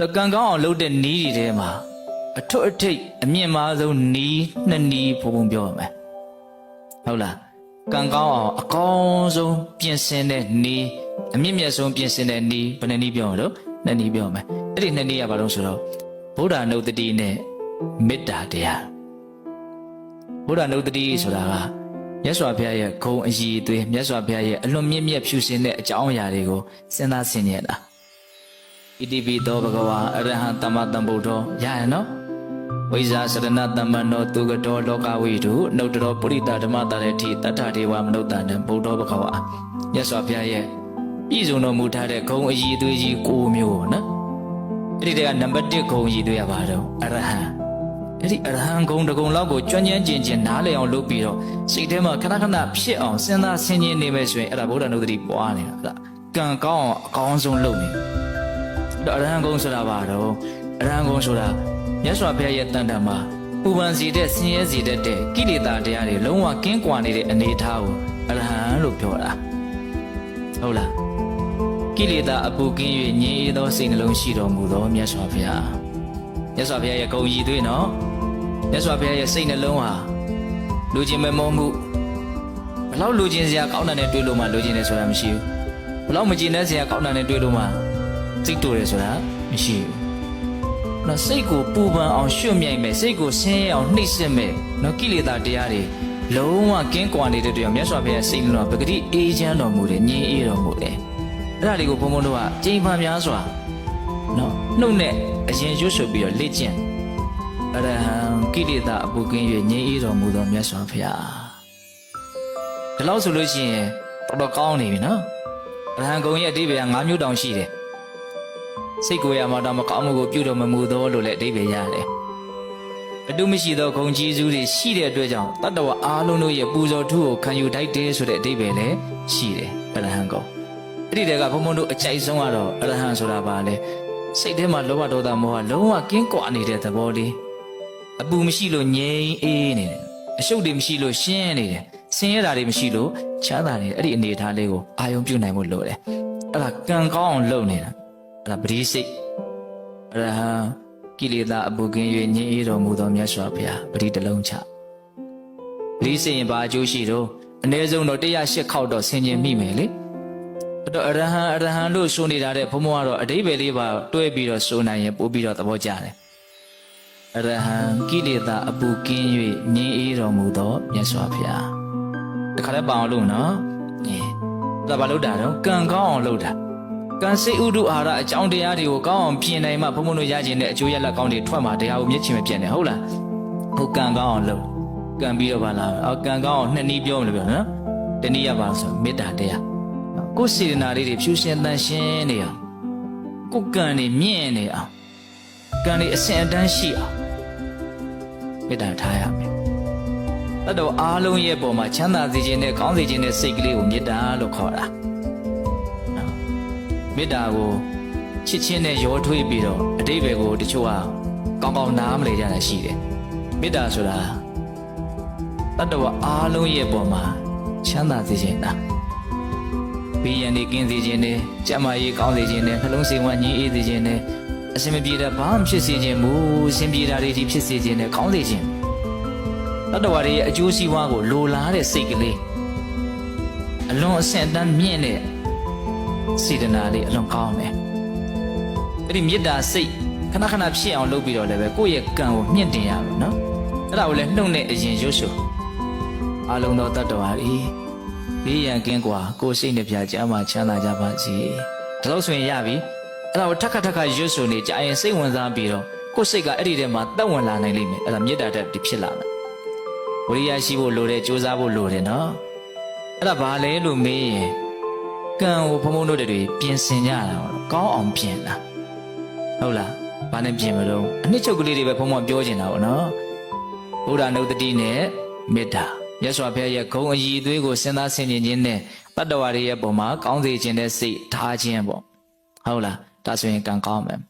တော့ကံကောင်းအောင်လုပ်တဲ့နီးတွေထဲမှာအထွတ်အထိပ်အမြင့်မားဆုံးနီးနှစ်နီးပုံပုံပြောရမယ်ဟုတ်လားကံကောင်းအောင်အကောင်းဆုံးပြင်ဆင်တဲ့နီးအမြင့်မြတ်ဆုံးပြင်ဆင်တဲ့နီးဘယ်နှစ်နီးပြောရလို့နှစ်နီးပြောရမယ်အဲ့ဒီနှစ်နီးကဘာလို့ဆိုတော့ဗုဒ္ဓနုတ္တိနဲ့မေတ္တာတရားဗုဒ္ဓနုတ္တိဆိုတာကမြတ်စွာဘုရားရဲ့ဂုံအည်အသွေးမြတ်စွာဘုရားရဲ့အလွန်မြင့်မြတ်ဖြူစင်တဲ့အကြောင်းအရာတွေကိုစဉ်းစားဆင်ခြင်တာ ဣတိပိသောဘဂဝါအရဟံတမ္မတံဗုဒ္ဓောရရနော်ဝိဇာစရဏတမ္မနောသူကတော်လောကဝိတုနှုတ်တော်ပုရိသဓမ္မတရတိတတ္ထဒေဝမနုဿာနံဗုဒ္ဓောဘဂဝါမြတ်စွာဘုရားရဲ့ပြည်စုံတော်မူထားတဲ့ဂုံအည်အသွေးကြီး၉မျိုးပေါ့နော်အဲ့ဒီတည်းကနံပါတ်1ဂုံအည်အသွေးရပါတော့အရဟံအဲ့ဒီအရဟံဂုံတစ်ဂုံလောက်ကိုကြွန့်ကျန်းကျင်ကျင်နားလည်အောင်လုပ်ပြီးတော့စိတ်ထဲမှာခဏခဏဖြစ်အောင်စဉ်းစားဆင်ခြင်နေမယ်ဆိုရင်အဲ့ဒါဗုဒ္ဓနုဒတိပွားနေတာအဲ့ဒါကံကောင်းအောင်အကောင်းဆုံးလုပ်နေတော့ အရဟံကုံဆိုတာဘာတော့အရဟံကုံဆိုတာမြတ်စွာဘုရားရဲ့တန်တံမှာပူပန်စီတဲ့ဆင်းရဲစီတဲ့တဲ့ကိလေသာတရားတွေလုံးဝကင်းကွာနေတဲ့အနေအထားကိုအရဟံလို့ပြောတာဟုတ်လားကိလေသာအပူကင်း၍ငြိမ်းအေးသောစိတ်နှလုံးရှိတော်မူသောမြတ်စွာဘုရားမြတ်စွာဘုရားရဲ့ဂုံရည်သွေးနော်မြတ်စွာဘုရားရဲ့စိတ်နှလုံးဟာလူချင်းမမောမှုဘလောက်လူချင်းစရာကောင်းတဲ့တွေ့လို့မှလူချင်းတယ်ဆိုတာမရှိဘူးဘလောက်မကျင်တဲ့စရာကောင်းတဲ့တွေ့လို့မှ စိတ်တူတယ်ဆိုတာမရှိဘူး။နော်စိတ်ကိုပူပန်အောင်ရွှတ်မြိုက်မယ်စိတ်ကိုဆင်းရဲအောင်နှိပ်စက်မယ်နော်ကိလေသာတရားတွေလုံးဝကင်းကွာနေတဲ့တရားမြတ်စွာဘုရားစိတ်လုံးပဂတိအေးချမ်းတော်မူတယ်ငြိမ်းအေးတော်မူတယ်။အဲ့ဒါလေးကိုဘုံဘုံတို့ကကြိမ်ဖန်များစွာနော်နှုတ်နဲ့အရင်ရွှတ်ဆိုပြီးတော့လေ့ကျင့်အရဟံကိလေသာအပူကင်း၍ငြိမ်းအေးတော်မူသောမြတ်စွာဘုရား။ဒီလောက်ဆိုလို့ရှိရင်တော်တော်ကောင်းနေပြီနော်။အရဟံဂုံရဲ့အတိပ္ပယ်က၅မျိုးတောင်ရှိတယ်။ စိတ်ကိုယ်ရမှာတော့မကောင်းမှုကိုပြုတော်မမူသောလို့လည်းအဓိပ္ပာယ်ရတယ်။အတုမရှိသောဂုံကြီးစုတွေရှိတဲ့အတွက်ကြောင့်တတ္တဝအားလုံးတို့ရဲ့ပူဇော်ထုကိုခံယူထိုက်တယ်ဆိုတဲ့အဓိပ္ပာယ်လည်းရှိတယ်အရဟံကော။အဲ့ဒီတည်းကဘုံဘုံတို့အကြိုက်ဆုံးကတော့အရဟံဆိုတာပါလေစိတ်ထဲမှာလောဘဒေါသမောဟလုံးဝကင်းကွာနေတဲ့သဘောလေးအပူမရှိလို့ငြိမ်းအေးနေတယ်အရှုပ်တွေမရှိလို့ရှင်းနေတယ်ဆင်းရဲတာတွေမရှိလို့ချမ်းသာနေတယ်အဲ့ဒီအနေအထားလေးကိုအာယုံပြုနိုင်ဖို့လိုတယ်အဲ့ဒါကံကောင်းအောင်လုပ်နေတာ အဲ့ဒါပရိစိတ်အရဟံကိလေသာအပုကင်း၍ညင်အေးတော်မူသောမြတ်စွာဘုရားပရိတလုံးချပရိစိတ်ရင်ဘာအကျိုးရှိတော့အ ਨੇ ဆုံးတော့108ခေါက်တော့ဆင်ခြင်မိမယ်လေအဲ့တော့အရဟံအရဟံလို့ဆိုနေတာတဲ့ဘုံဘုံကတော့အတိဘယ်လေးပါတွဲပြီးတော့ဆိုနိုင်ရင်ပို့ပြီးတော့သဘောကျတယ်အရဟံကိလေသာအပုကင်း၍ညင်အေးတော်မူသောမြတ်စွာဘုရားတခါလည်းပအောင်လို့နော်အေးဒါဘာလို့တာတော့ကံကောင်းအောင်လုပ်တာ ကံစိတ်ဥဒုအာဟာရအကြောင်းတရားတွေကိုကောင်းအောင်ပြင်နိုင်မှဘုံဘုံတို့ရကျင်တဲ့အကျိုးရလဒ်ကောင်းတွေထွက်မှာတရားကိုမျက်ချင်မပြတ်နဲ့ဟုတ်လားဟုတ်ကံကောင်းအောင်လုပ်ကံပြီးတော့ပါလားအော်ကံကောင်းအောင်နှစ်နည်းပြောမလို့ပြောနော်တနည်းရပါလို့ဆိုမေတ္တာတရားကိုယ်စေတနာလေးတွေဖြူရှင်တန်ရှင်းနေအောင်ကိုယ်ကံတွေမြင့်နေအောင်ကံတွေအစဉ်အတန်းရှိအောင်မေတ္တာထားရမယ်တတ်တော်အားလုံးရဲ့ပုံမှာချမ်းသာစေခြင်းနဲ့ကောင်းစေခြင်းနဲ့စိတ်ကလေးကိုမေတ္တာလို့ခေါ်တာ မေတ္တာကိုချစ်ချင်းနဲ့ရောထွေးပြီးတော့အတိတ်ဘယ်ကိုတချို့ကကောင်းကောင်းနားမလည်ကြတာရှိတယ်မေတ္တာဆိုတာတတ္တဝအားလုံးရဲ့ပုံမှာချမ်းသာစေခြင်းတာဘီယန်နေကင်းစေခြင်းနဲ့ကြမ်းမာရေးကောင်းစေခြင်းနဲ့နှလုံးစိမ်ဝမ်းငြိမ်းအေးစေခြင်းနဲ့အစင်မပြေတာဘာမှဖြစ်စေခြင်းမူအစင်ပြေတာတွေဒီဖြစ်စေခြင်းနဲ့ကောင်းစေခြင်းတတ္တဝတွေရဲ့အကျိုးစီးပွားကိုလိုလားတဲ့စိတ်ကလေးအလွန်အဆင့်အတန်းမြင့်တဲ့ စေတနာလေးအလွန်ကောင်းတယ်အဲ့ဒီမေတ္တာစိတ်ခဏခဏဖြစ်အောင်လုပ်ပြီးတော့လည်းပဲကိုယ့်ရဲ့ကံကိုမြင့်တင်ရမယ်နော်အဲ့ဒါကိုလည်းနှုတ်နဲ့အရင်ရွှေ့ရှုအလုံးသောတတ္တဝါဤဘေးရန်ကင်းကွာကိုယ်စိတ်နှပြကြမ်းမှချမ်းသာကြပါစေဒါလို့ဆိုရင်ရပြီအဲ့ဒါကိုထက်ခါထက်ခါရွှေ့ရှုနေကြရင်စိတ်ဝင်စားပြီးတော့ကိုယ်စိတ်ကအဲ့ဒီထဲမှာတက်ဝင်လာနိုင်လိမ့်မယ်အဲ့ဒါမေတ္တာတက်ဖြစ်လာမယ်ဝိရိယရှိဖို့လိုတယ်ကြိုးစားဖို့လိုတယ်နော်အဲ့ဒါဘာလဲလို့မေးရင် ကံကိုဘုံဘုံတို့တွေပြင်ဆင်ကြတာပေါ့ကောင်းအောင်ပြင်တာဟုတ်လားဘာနဲ့ပြင်မလို့အနှစ်ချုပ်ကလေးတွေပဲဘုံဘုံပြောချင်တာပေါ့နော်ဘုရားနုတ္တိနဲ့မေတ္တာမြတ်စွာဘုရားရဲ့ဂုံအည်အသွေးကိုစဉ်းစားဆင်ခြင်ခြင်းနဲ့တတ္တဝါတွေရဲ့ပုံမှာကောင်းစေခြင်းတဲ့စိတ်ထားခြင်းပေါ့ဟုတ်လားဒါဆိုရင်ကံကောင်းမယ်